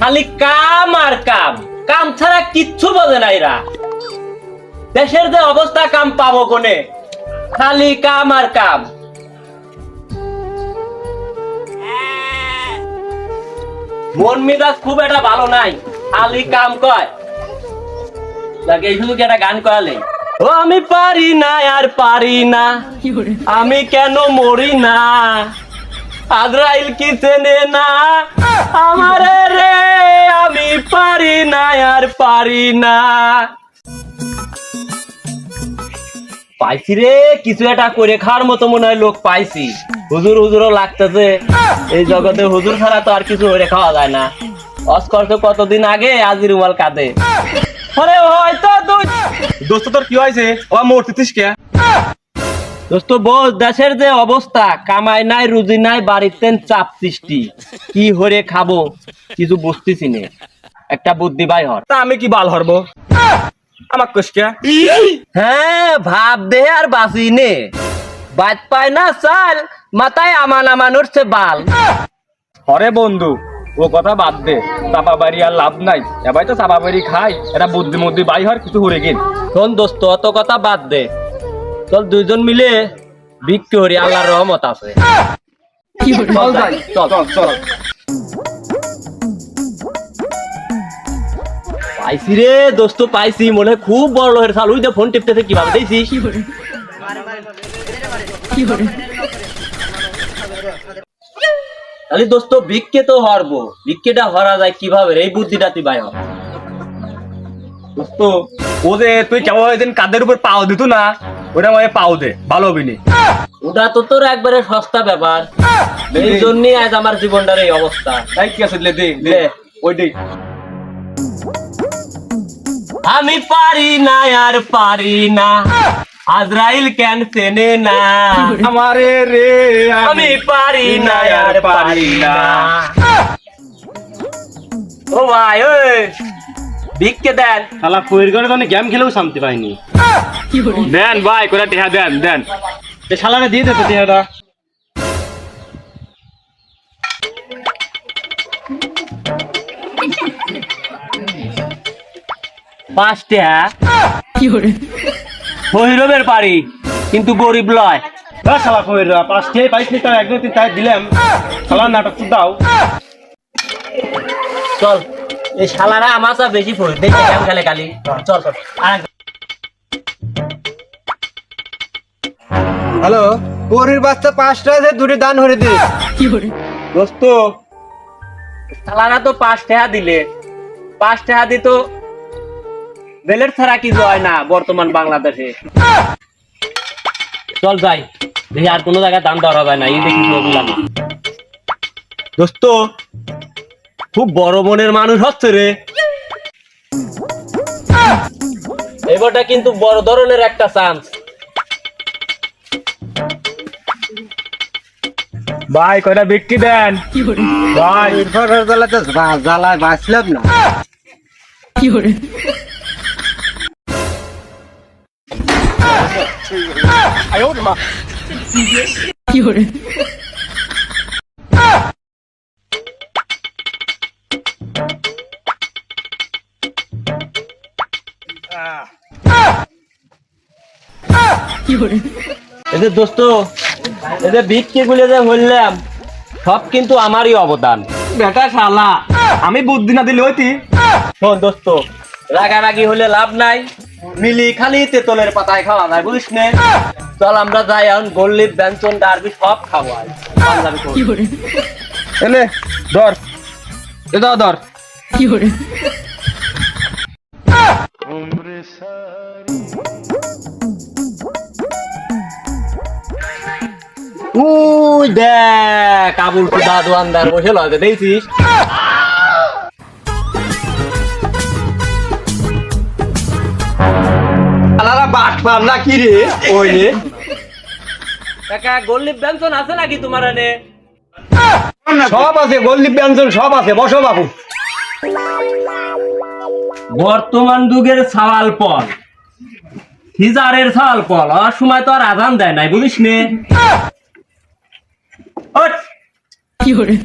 খালি কাম আর কাম। কাম ছাড়া কিচ্ছু বোঝে না এরা। দেশের যে অবস্থা কাম পাবো কোনে? খালি কাম আর কাম। মন মেজাজ খুব একটা ভালো নাই খালি কাম কয়। লাগে শুধু কি একটা গান কয়ালে ও আমি পারি না আর পারি না। আমি কেন মরি না? আজরাইল কি চেনে না? আমারে রে, আমি পারি না, আর পারি না। পাইছি রে, কিছু একটা করে খাওয়ার মতো মনে হয় লোক পাইছি। হুজুর হুজুরও লাগতেছে। এই জগতে হুজুর ছাড়া তো আর কিছু করে খাওয়া যায় না। অস্কর তো কতদিন আগে আজি রুমাল কাঁদে। আরে হয়তো দোস্ত, তোর কি হয়েছে? ও মরতেছিস কে? দোস্ত বোঝ দেশের যে অবস্থা কামাই নাই রুজি নাই বাড়িতে চাপ সৃষ্টি। কি হরে খাব কিছু বুঝতেছি নে। একটা বুদ্ধি বাই হর। তা আমি কি বাল হরবো? আমার কোষ কে? হ্যাঁ ভাব দে আর বাসি নে। বাদ পায় না চাল মাথায় আমান আমান উঠছে বাল। হরে বন্ধু ও কথা বাদ দে। চাপা বাড়ি আর লাভ নাই। এবার তো চাপা বাড়ি খাই। এটা বুদ্ধি মুদ্ধি বাই হর কিছু হরে গেল শোন দোস্ত অত কথা বাদ দে। চল দুইজন মিলে বিক্রি করি আল্লাহর রহমত আছে। চল যাই চল। পাইছি রে দোস্ত পাইছি মনে খুব বড় লোকের সাল। দে ফোন টিপতেছে কীভাবে দেখছিস? তাহলে দোস্ত ভিক্ষে তো হরবো। ভিক্ষেটা হরা যায় কীভাবে? এই বুদ্ধিটা তুই বাই দোস্ত ও যে তুই কেমন কাদের উপর পাও দিত না? ওটা আমাকে পাও দে ভালো হবি নি। ওটা তো তোর একবারে সস্তা ব্যাপার। এই জন্যই আজ আমার জীবনটার এই অবস্থা। তাই কি আছে? দে দে দে। দে। ওই দে। আমি পারি না আর পারি না। আজরাইল কেন চেনে না? আমারে রে আমি পারি না আর পারি না। ও ভাই ওই। ভিক্ষে দেন। শালা ফয়ের ঘরে তো গেম খেলেও শান্তি পাইনি। দেন ভাই, করে টেহা দেন দেন। শালারে দিয়ে দে তো টিহাটা। পারি কিন্তু গরিব লয়। না শালা ফয়ের পাঁচটাই পাইস নি তার একদিন তিন দিলাম। শালার নাটক তো দাও। চল, এই শালারা আমার বেশি ফোর দেখে খেলে কালি। চল চল হ্যালো? পরির বাচ্চা পাঁচটা আছে দুটি দান হরে দে দোস্ত শালারা তো পাঁচ টাকা দিলে। পাঁচ টাকা দিত বেলের ছাড়া কি হয় না বর্তমান বাংলাদেশে। চল যাই। দেখি আর কোনো জায়গায় দাম দেওয়া হবে না এই দেখি বললাম দোস্ত খুব বড় মনের মানুষ হচ্ছে রে। এবারটা কিন্তু বড় ধরনের একটা চান্স ভাই কয়টা বিক্রি দেন? ভাই। ইরফানের জ্বালায় বাঁচলাম না। এদের দোস্ত এদের বিক্রি গুলো যে বললাম সব কিন্তু আমারই অবদান। বেটা শালা আমি বুদ্ধি না দিলে হইতি? শোন দোস্ত রাগারাগি হলে লাভ নাই। মিলি খালি তেতলের পাতায় খাওয়া যায় বুঝিস নে? চল আমরা যাই এখন গল্লিপ ব্যঞ্জন ডারবি সব খাব আজ। এলে ধর। এ দাও ধর। উই দেখ খুদা দোয়ানদার বসে লয় দেখছিস আলাদা না কি রে? ওই রে কাকা গল্লিপ ব্যঞ্জন আছে নাকি তোমার এনে? সব আছে গল্লি ব্যঞ্জন সব আছে বসো বাবু। বর্তমান যুগের সাওয়াল পল। হিজারের সাওয়াল পল আর সময় তো আর আজান দেয় নাই বুঝিস নে? 有人。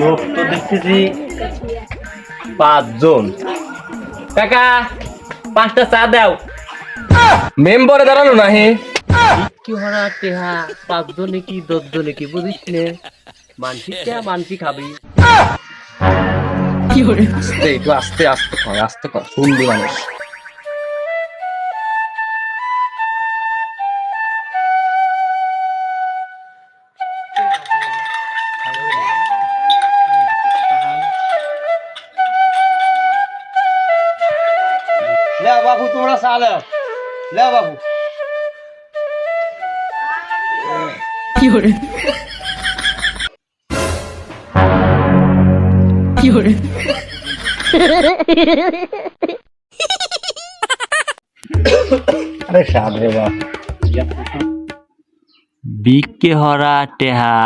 লোক তো দেখতেছি পাঁচজন। কাকা পাঁচটা চা দাও। মেম্বরে দাঁড়ানো নাহি। কি হরা তেহা পাঁচজনে কি দশজনে কি বুঝিস নে মানসি টেহা মানসি খাবি আস্তে একটু আস্তে আস্তে কর আস্তে কর শুনবি মানুষ। লে বাবু তোমরা চালে লে বাবু আরে সাদ রে বাপ। বিকে হরা টেহা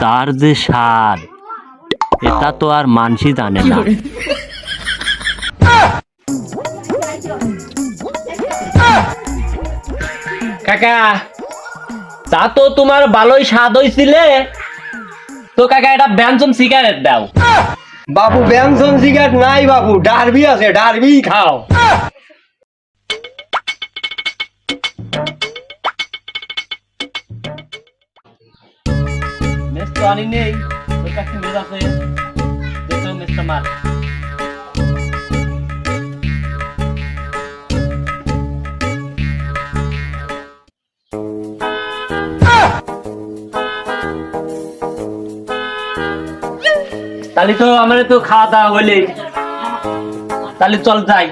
চার যে স্বাদ এটা তো আর মানসি জানে না। কাকা তা তো তোমার ভালোই স্বাদ হইছিলে। তো কাকা এটা ব্যঞ্জন সিগারেট দাও। বাবু, ব্যঞ্জন সিগারেট নাই বাবু, ডারবি আছে, ডারবি খাও। আনি নেই তোর কাছে মেজ আছে। দেখো মেসটা তাহলে তো আমাদের তো খাওয়া দাওয়া হইলে। তাহলে চল যাই।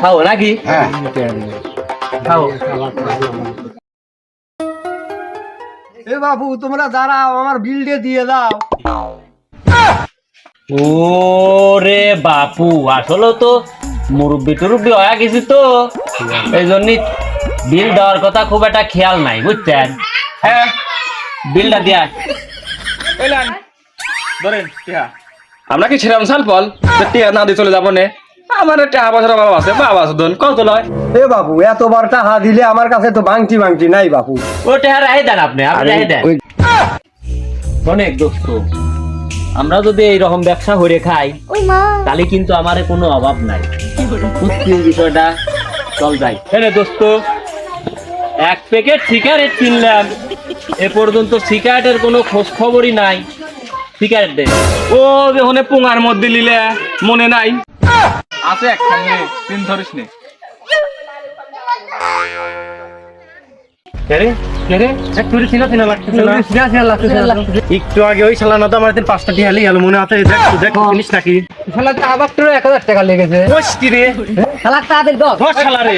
খাও নাকি? হ্যাঁ। খাও। এ বাবু তোমরা দাঁড়াও আমার বিলটা দিয়ে দাও। ওরে বাপু আসলে তো মুরব্বি টুরব্বি হয়ে গেছি তো। এই জন্য বিল দেওয়ার কথা খুব একটা খেয়াল নাই বুঝছেন? হ্যাঁ বিলটা দিয়া ধরেন টিয়া আমরা কি ছিলাম সালপল? যে টিয়া না দিয়ে চলে যাব নে। আমার টাকা পয়সার অভাব আছে বাবা আছে ধন কত লয়? এ বাবু এতবার টাকা দিলে আমার কাছে তো ভাঙটি ভাঙটি নাই বাবু। ও টেহার রাহি দেন আপনি আপনি রাহি দেন। অনেক দোস্ত আমরা যদি এইরকম ব্যবসা করে খাই তাহলে কিন্তু আমার কোনো অভাব নাই। বিষয়টা চল যাই। হ্যাঁ দোস্ত এক প্যাকেট সিগারেট কিনলাম এ পর্যন্ত সিগারেটের কোনো খোঁজ খবরই নাই। সিগারেট দে। ও যখন পুঙার মধ্যে লিলে মনে নাই। আছে একখান তিন ধরিস নে। একটু আগে ওই শালা তো আমার পাঁচটা টিহালি গেল মনে আছে? দেখ দেখ জিনিস নাকি? বস কি রে? দশ। শালা রে।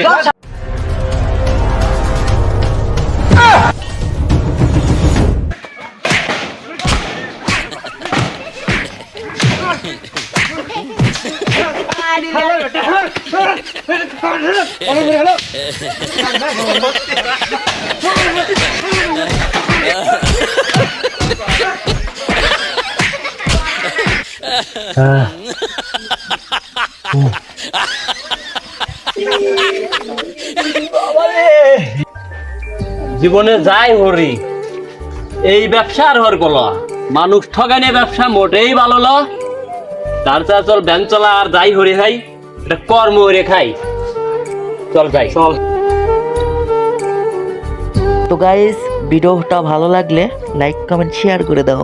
জীবনে যাই হরি, এই ব্যবসা আর হর গল। মানুষ ঠগানে ব্যবসা মোটেই ভালো ল তার চল ব্যান চলা আর যাই হরে খাই এটা কর্ম হরে খাই। চল ভাই চল। তো গাইস ভিডিওটা ভালো লাগলে লাইক কমেন্ট শেয়ার করে দাও।